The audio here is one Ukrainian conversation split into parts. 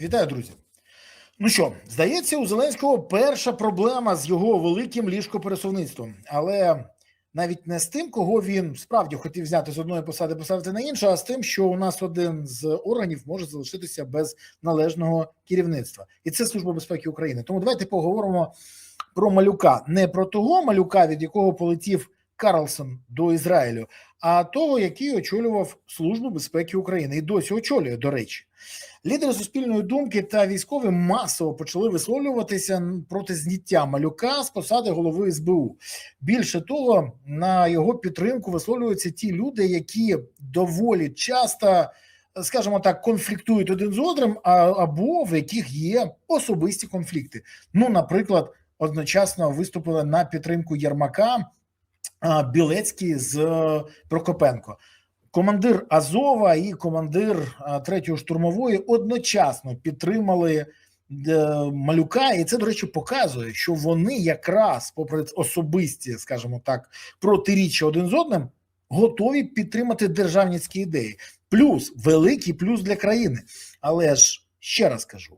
Вітаю, друзі. Ну що, здається, у Зеленського перша проблема з його великим ліжкопересувництвом, але навіть не з тим, кого він справді хотів взяти з одної посади, поставити на іншу, а з тим, що у нас один з органів може залишитися без належного керівництва, і це служба безпеки України. Тому давайте поговоримо про малюка, не про того малюка, від якого полетів Карлсон до Ізраїлю, а того, який очолював службу безпеки України, і досі очолює, до речі. Лідери суспільної думки та військові масово почали висловлюватися проти зняття малюка з посади голови СБУ. Більше того, на його підтримку висловлюються ті люди, які доволі часто, скажімо так, конфліктують один з одним, або в яких є особисті конфлікти. Ну, наприклад, одночасно виступили на підтримку Єрмака Білецький з е, Прокопенко. Командир Азова і командир третьої штурмової одночасно підтримали е, малюка, і це, до речі, показує, що вони якраз, попри особисті, скажімо так, протиріччя один з одним, готові підтримати державницькі ідеї. Плюс великий плюс для країни. Але ж ще раз кажу: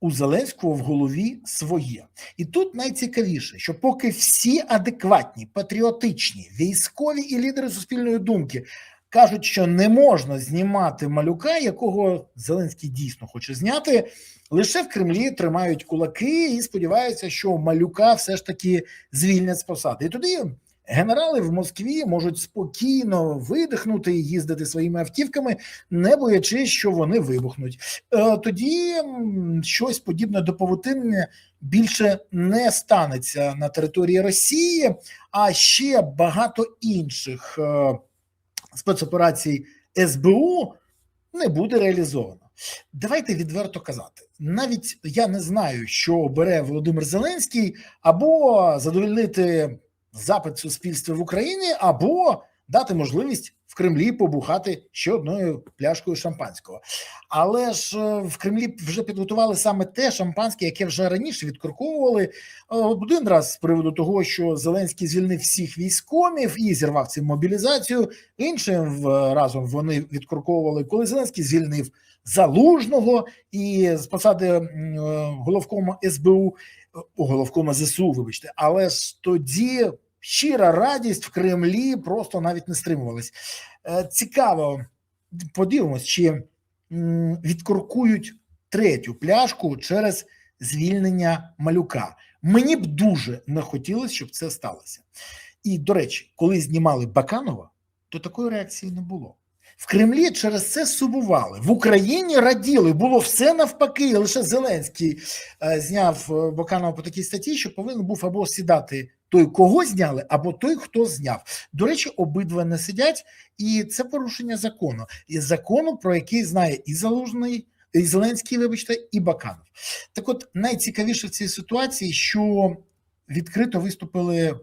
у Зеленського в голові своє, і тут найцікавіше, що поки всі адекватні, патріотичні, військові і лідери суспільної думки кажуть, що не можна знімати малюка, якого Зеленський дійсно хоче зняти. Лише в Кремлі тримають кулаки і сподіваються, що малюка все ж таки звільнять з посади. І тоді генерали в Москві можуть спокійно видихнути і їздити своїми автівками, не боячись, що вони вибухнуть. Е, тоді щось подібне до павутиння більше не станеться на території Росії, а ще багато інших. Е, спецоперацій СБУ не буде реалізовано. Давайте відверто казати. Навіть я не знаю, що бере Володимир Зеленський, або задовольнити запит суспільства в Україні, або дати можливість в Кремлі побухати ще одною пляшкою шампанського. Але ж е, в Кремлі вже підготували саме те шампанське, яке вже раніше відкорковували е, один раз з приводу того, що Зеленський звільнив всіх військомів і зірвав цим мобілізацію. Іншим разом вони відкорковували, коли Зеленський звільнив залужного і з посади е, головкома СБУ головкома ЗСУ. Вибачте, але ж тоді щира радість в Кремлі просто навіть не стримувалась. Е, цікаво, подивимось, чи відкоркують третю пляшку через звільнення малюка. Мені б дуже не хотілося, щоб це сталося. І, до речі, коли знімали Баканова, то такої реакції не було. В Кремлі через це сумували. В Україні раділи, було все навпаки. Лише Зеленський е, зняв е, Баканова по такій статті, що повинен був або сідати той, кого зняли, або той, хто зняв. До речі, обидва не сидять, і це порушення закону. І закону, про який знає і Залужний, і Зеленський, вибачте, і Баканов. Так, от найцікавіше в цій ситуації, що відкрито виступили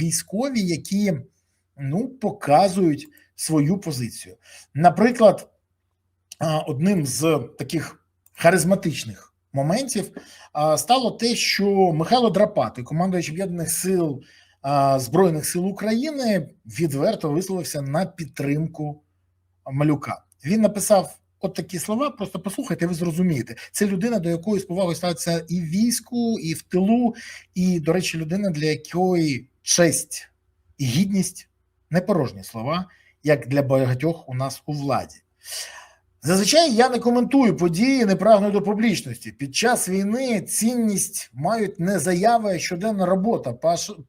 військові, які ну показують свою позицію. Наприклад, одним з таких харизматичних моментів стало те, що Михайло Драпати, командуючий об'єднаних сил Збройних сил України, відверто висловився на підтримку малюка. Він написав. От такі слова, просто послухайте, ви зрозумієте. Це людина, до якої з повагою ставиться і в війську, і в тилу, і, до речі, людина, для якої честь і гідність не порожні слова, як для багатьох у нас у владі. Зазвичай я не коментую події, не прагну до публічності. Під час війни цінність мають не заяви, а щоденна робота,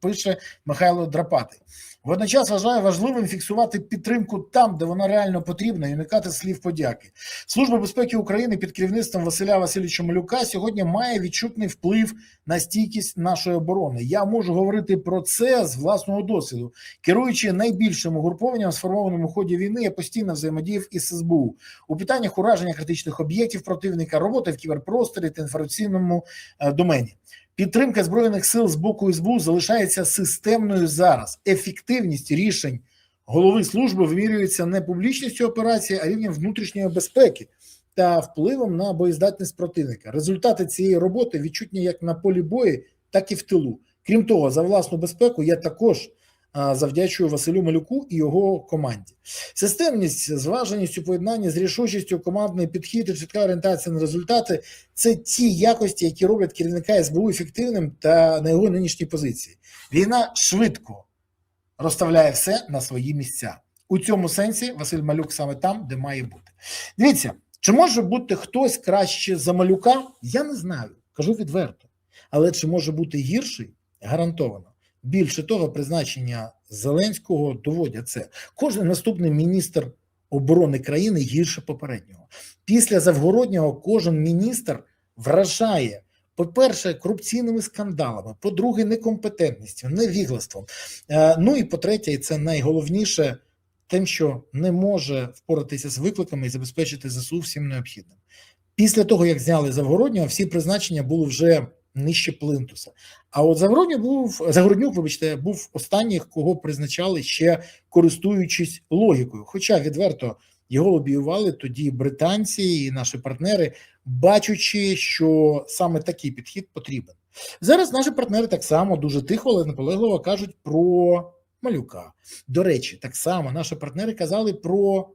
пише Михайло Драпатий. Водночас вважаю важливим фіксувати підтримку там, де вона реально потрібна, і уникати слів подяки. Служба безпеки України під керівництвом Василя Васильовича Малюка сьогодні має відчутний вплив на стійкість нашої оборони. Я можу говорити про це з власного досвіду, керуючи найбільшим угрупованням, сформованим у ході війни, я постійно взаємодіяв із СБУ у питаннях ураження критичних об'єктів противника, роботи в кіберпросторі та інформаційному е, домені. Підтримка збройних сил з боку СБУ залишається системною зараз. Ефективність рішень голови служби вимірюється не публічністю операції, а рівнем внутрішньої безпеки та впливом на боєздатність противника. Результати цієї роботи відчутні як на полі бою, так і в тилу. Крім того, за власну безпеку я також завдячую Василю Малюку і його команді. Системність, зваженість у поєднанні з рішучістю, командний підхід і чітка орієнтація на результати це ті якості, які роблять керівника СБУ ефективним та на його нинішній позиції. Війна швидко розставляє все на свої місця. У цьому сенсі Василь Малюк саме там, де має бути. Дивіться, чи може бути хтось краще за малюка? Я не знаю, кажу відверто. Але чи може бути гірший? Гарантовано. Більше того, призначення Зеленського доводять це. Кожен наступний міністр оборони країни гірше попереднього. Після Завгороднього кожен міністр вражає. По-перше, корупційними скандалами, по-друге, некомпетентністю, невіглаством. Е, Ну і по-третє, і це найголовніше, тим, що не може впоратися з викликами і забезпечити ЗСУ всім необхідним. Після того, як зняли Завгороднього, всі призначення були вже нижче плинтуса. А от Загороднюк був Загороднюк, вибачте, був останній, кого призначали ще користуючись логікою. Хоча відверто його лобіювали тоді британці і наші партнери, бачучи, що саме такий підхід потрібен. Зараз наші партнери так само дуже тихо, але наполегливо кажуть про малюка. До речі, так само наші партнери казали про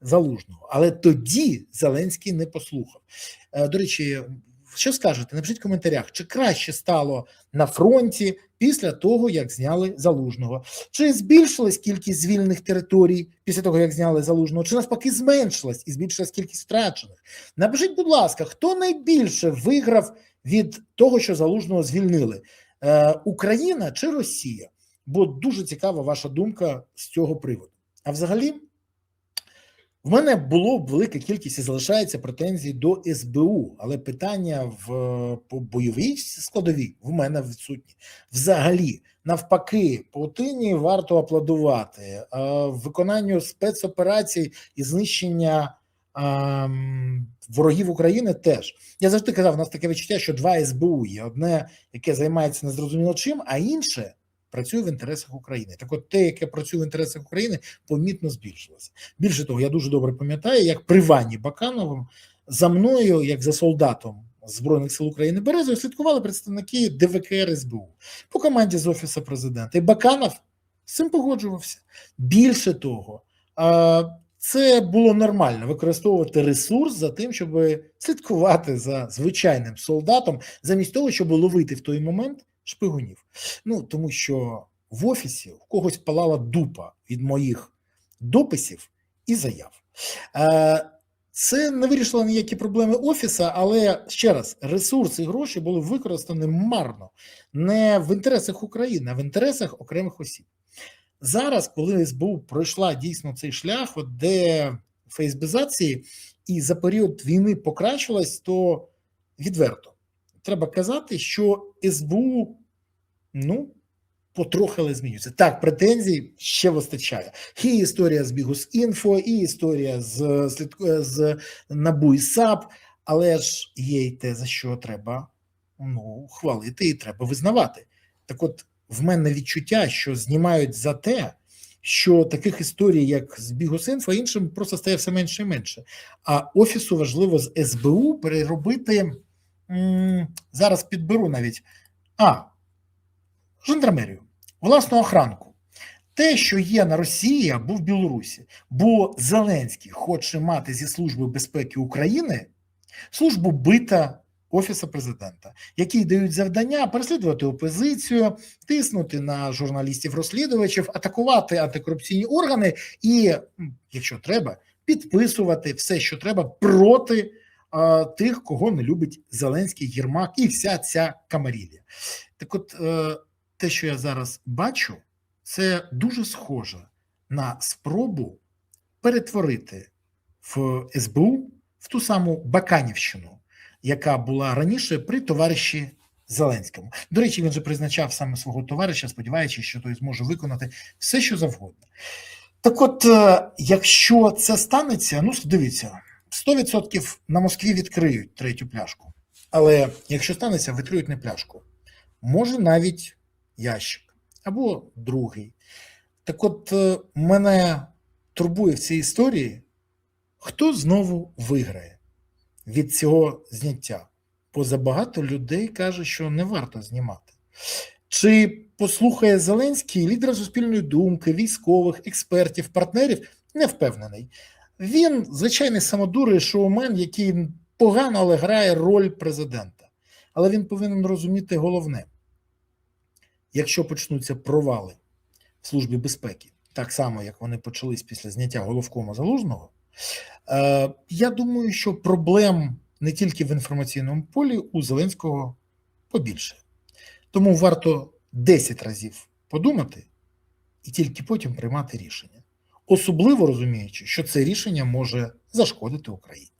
залужного, але тоді Зеленський не послухав. Е, До речі, що скажете? Напишіть в коментарях, чи краще стало на фронті після того, як зняли залужного, чи збільшилась кількість звільнених територій після того, як зняли залужного, чи навпаки зменшилась і збільшилась кількість втрачених? Напишіть, будь ласка, хто найбільше виграв від того, що залужного звільнили? Е, Україна чи Росія? Бо дуже цікава ваша думка з цього приводу. А взагалі. В мене було велика кількість і залишається претензій до СБУ, але питання в по бойовій складовій в мене відсутні. Взагалі, навпаки, Путині варто аплодувати а, виконанню спецоперацій і знищення ворогів України. Теж я завжди казав, у нас таке відчуття, що два СБУ є: одне, яке займається незрозуміло чим, а інше працює в інтересах України. Так, от те, яке працює в інтересах України, помітно збільшилося. Більше того, я дуже добре пам'ятаю, як при Вані Бакановим за мною, як за солдатом Збройних сил України Березою, слідкували представники ДВКР СБУ по команді з Офісу президента. І Баканов з цим погоджувався. Більше того, це було нормально використовувати ресурс за тим, щоб слідкувати за звичайним солдатом, замість того, щоб ловити в той момент шпигунів. Ну тому що в офісі у когось палала дупа від моїх дописів і заяв. Е, Це не вирішило ніякі проблеми офіса, але ще раз ресурси і гроші були використані марно не в інтересах України, а в інтересах окремих осіб. Зараз, коли СБУ пройшла дійсно цей шлях, от де фейсбізації, і за період війни покращилась, то відверто треба казати, що СБУ ну потрохи але змінюється. Так, претензій ще вистачає. І історія з бігу з інфо, і історія з з НАБУ і САП, але ж є й те, за що треба ну, хвалити і треба визнавати. Так, от в мене відчуття, що знімають за те. Що таких історій, як з Бігусинфо, іншим просто стає все менше і менше. А офісу важливо з СБУ переробити зараз підберу навіть а жандармерію, власну охранку. Те, що є на Росії або в Білорусі, бо Зеленський хоче мати зі Служби безпеки України службу бита Офісу президента, які дають завдання переслідувати опозицію, тиснути на журналістів-розслідувачів, атакувати антикорупційні органи і, якщо треба, підписувати все, що треба проти тих, кого не любить Зеленський Єрмак і вся ця камарілія. Так, от е, те, що я зараз бачу, це дуже схоже на спробу перетворити в СБУ в ту саму Баканівщину, яка була раніше при товариші Зеленському. До речі, він же призначав саме свого товариша, сподіваючись, що той зможе виконати все, що завгодно. Так, от, е, якщо це станеться, ну дивіться, 100% на Москві відкриють третю пляшку. Але якщо станеться, відкриють не пляшку, може навіть ящик або другий. Так от е, мене турбує в цій історії, хто знову виграє від цього зняття. Бо забагато людей каже, що не варто знімати. Чи послухає Зеленський лідера суспільної думки, військових, експертів, партнерів, не впевнений. Він звичайний самодур шоумен, який погано, але грає роль президента. Але він повинен розуміти головне: якщо почнуться провали в Службі безпеки, так само як вони почались після зняття головкома залужного, е, я думаю, що проблем не тільки в інформаційному полі у Зеленського побільше. Тому варто 10 разів подумати і тільки потім приймати рішення, особливо розуміючи, що це рішення може зашкодити Україні.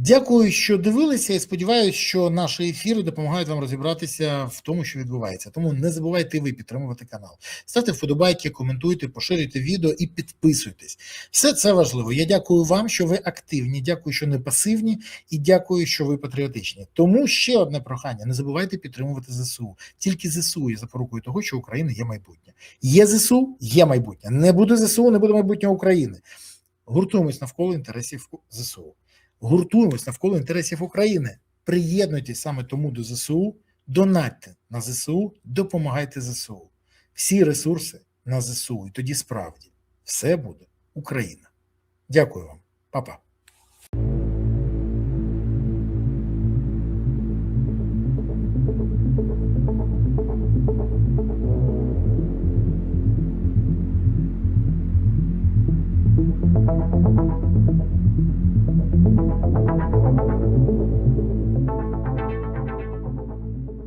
Дякую, що дивилися, і сподіваюся, що наші ефіри допомагають вам розібратися в тому, що відбувається. Тому не забувайте ви підтримувати канал. Ставте вподобайки, коментуйте, поширюйте відео і підписуйтесь. Все це важливо. Я дякую вам, що ви активні. Дякую, що не пасивні, і дякую, що ви патріотичні. Тому ще одне прохання: не забувайте підтримувати ЗСУ. Тільки ЗСУ є запорукою того, що Україна є майбутнє. Є ЗСУ, є майбутнє. Не буде ЗСУ, не буде майбутнього України. Гуртуємось навколо інтересів ЗСУ гуртуємось навколо інтересів України. Приєднуйтесь саме тому до ЗСУ, донатьте на ЗСУ, допомагайте ЗСУ. Всі ресурси на ЗСУ. І тоді справді все буде Україна. Дякую вам, Па-па.